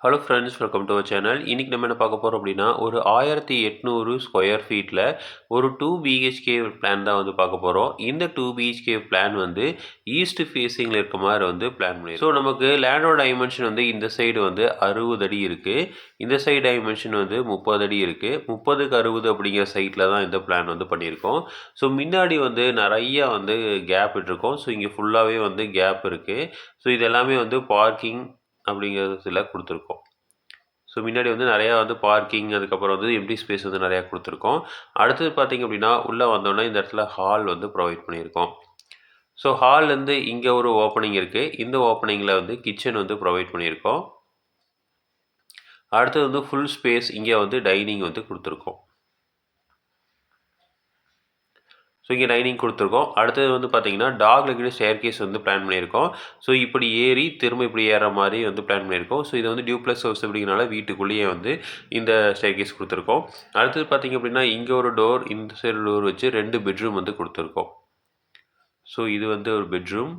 Hello friends welcome to our channel இன்றைக்கி நம்ம என்ன பார்க்க போகிறோம் அப்படின்னா ஒரு ஆயிரத்தி எட்நூறு ஸ்கொயர் ஃபீட்டில் ஒரு டூ பிஹெச்கே பிளான் தான் வந்து பார்க்க போகிறோம் இந்த டூ பிஹெச்கே பிளான் வந்து ஈஸ்ட் ஃபேஸிங்கில் இருக்க மாதிரி வந்து பிளான் பண்ணி ஸோ நமக்கு லேண்டோட டைமென்ஷன் வந்து இந்த சைடு வந்து அறுபது அடி இருக்குது இந்த சைடு டைமென்ஷன் வந்து முப்பது அடி இருக்குது முப்பதுக்கு அறுபது அப்படிங்கிற சைட்டில் தான் இந்த பிளான் வந்து பண்ணியிருக்கோம் ஸோ முன்னாடி வந்து நிறையா வந்து கேப் விட்டுருக்கோம் ஸோ இங்கே ஃபுல்லாகவே வந்து கேப் இருக்குது ஸோ இது எல்லாமே வந்து பார்க்கிங் அப்படிங்கிறதுல கொடுத்துருக்கோம். ஸோ முன்னாடி வந்து நிறையா வந்து பார்க்கிங் அதுக்கப்புறம் வந்து எம்டி ஸ்பேஸ் வந்து நிறையா கொடுத்துருக்கோம். அடுத்தது பார்த்திங்க அப்படின்னா உள்ளே வந்தோடனே இந்த இடத்துல ஹால் வந்து ப்ரொவைட் பண்ணியிருக்கோம். ஸோ ஹால்லேருந்து இங்கே ஒரு ஓப்பனிங் இருக்குது இந்த ஓப்பனிங்கில் வந்து கிச்சன் வந்து ப்ரொவைட் பண்ணியிருக்கோம். அடுத்தது வந்து ஃபுல் ஸ்பேஸ் இங்கே வந்து டைனிங் வந்து கொடுத்துருக்கோம். ஸோ இங்கே டைனிங் கொடுத்துருக்கோம். அடுத்தது வந்து பார்த்தீங்கன்னா டாக் லெக்கிட ஸ்டேர் கேஸ் வந்து பிளான் பண்ணியிருக்கோம். ஸோ இப்படி ஏறி திரும்ப இப்படி ஏற மாதிரி வந்து பிளான் பண்ணியிருக்கோம். ஸோ இது வந்து டியூப்ளஸ் ஹவுஸ் அப்படிங்கிறனால வீட்டுக்குள்ளேயே வந்து இந்த ஸ்டேர் கேஸ் கொடுத்துருக்கோம். அடுத்தது பார்த்திங்க அப்படின்னா இங்கே ஒரு டோர் இந்த சைடு டோர் வச்சு ரெண்டு பெட்ரூம் வந்து கொடுத்துருக்கோம். ஸோ இது வந்து ஒரு பெட்ரூம்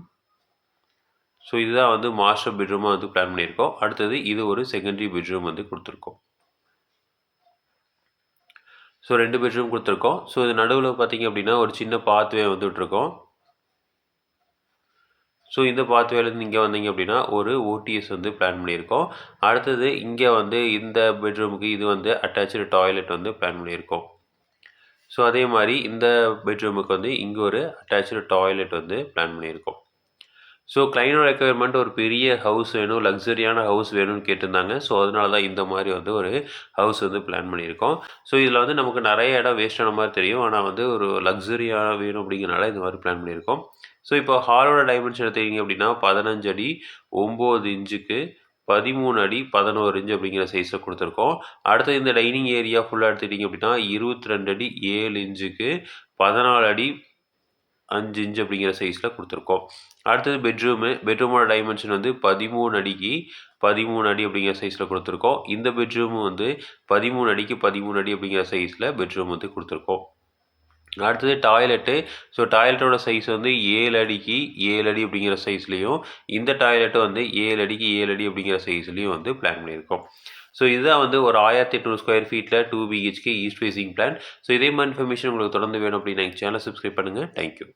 ஸோ இதுதான் வந்து மாஸ்டர் பெட்ரூமாக வந்து பிளான் பண்ணியிருக்கோம். அடுத்தது இது ஒரு செகண்டரி பெட்ரூம் வந்து கொடுத்துருக்கோம். ஸோ ரெண்டு பெட்ரூம் கொடுத்துருக்கோம். ஸோ இது நடுவில் பார்த்தீங்க அப்படின்னா ஒரு சின்ன பாத்வே வந்துட்டுருக்கோம். ஸோ இந்த பாத்வேலேருந்து இங்கே வந்தீங்க அப்படின்னா ஒரு ஓடிஎஸ் வந்து பிளான் பண்ணியிருக்கோம். அடுத்தது இங்கே வந்து இந்த பெட்ரூமுக்கு இது வந்து அட்டாச்சு டாய்லெட் வந்து பிளான் பண்ணியிருக்கோம். ஸோ அதே மாதிரி இந்த பெட்ரூமுக்கு வந்து இங்கே ஒரு அட்டாச்சு டாய்லெட் வந்து பிளான் பண்ணியிருக்கோம். ஸோ கிளைனோட ரெக்குயர்மெண்ட் ஒரு பெரிய ஹவுஸ் வேணும் லக்ஸரியான ஹவுஸ் வேணும்னு கேட்டிருந்தாங்க. ஸோ அதனால தான் இந்த மாதிரி வந்து ஒரு ஹவுஸ் வந்து பிளான் பண்ணியிருக்கோம். ஸோ இதில் வந்து நமக்கு நிறைய இடம் வேஸ்ட் ஆன மாதிரி தெரியும். ஆனால் வந்து ஒரு லக்ஸரியாக வேணும் அப்படிங்கிறனால இந்த மாதிரி பிளான் பண்ணியிருக்கோம். ஸோ இப்போ ஹாலோட டைமென்ஷன் எடுத்தீங்க அப்படின்னா பதினஞ்சு அடி ஒம்பது இன்ச்சுக்கு பதிமூணு அடி பதினோரு இன்ச்சு அப்படிங்கிற சைஸில் கொடுத்துருக்கோம். அடுத்து இந்த டைனிங் ஏரியா ஃபுல்லாக எடுத்துக்கிட்டிங்க அப்படின்னா இருபத்தி ரெண்டு அடி ஏழு இன்ச்சுக்கு பதினாலு அடி அஞ்சு இன்ச் அப்படிங்கிற சைஸில் கொடுத்துருக்கோம். அடுத்தது பெட்ரூமு பெட்ரூமோட டைமென்ஷன் வந்து பதிமூணு அடிக்கு பதிமூணு அடி அப்படிங்கிற சைஸில் கொடுத்துருக்கோம். இந்த பெட்ரூமு வந்து பதிமூணு அடிக்கு பதிமூணு அடி அப்படிங்கிற சைஸில் பெட்ரூம் வந்து கொடுத்துருக்கோம். அடுத்தது டாய்லெட்டு. ஸோ டாய்லெட்டோட சைஸ் வந்து ஏழு அடிக்கு ஏழு அடி அப்படிங்கிற சைஸ்லேயும் இந்த டாய்லெட்டு வந்து ஏழு அடிக்கு ஏழு அடி அப்படிங்கிற சைஸ்லேயும் வந்து பிளான் பண்ணியிருக்கோம். ஸோ இதுதான் வந்து ஒரு ஆயிரத்தி எட்நூறு ஸ்கொயர் ஃபீட்டில் two BHK east facing plan so இதே மாதிரி இன்ஃபர்மேஷன் உங்களுக்கு தொடர்ந்து வேணும் அப்படின்னு சேனல் சப்ஸ்கிரைப் பண்ணுங்கள் தேங்க்யூ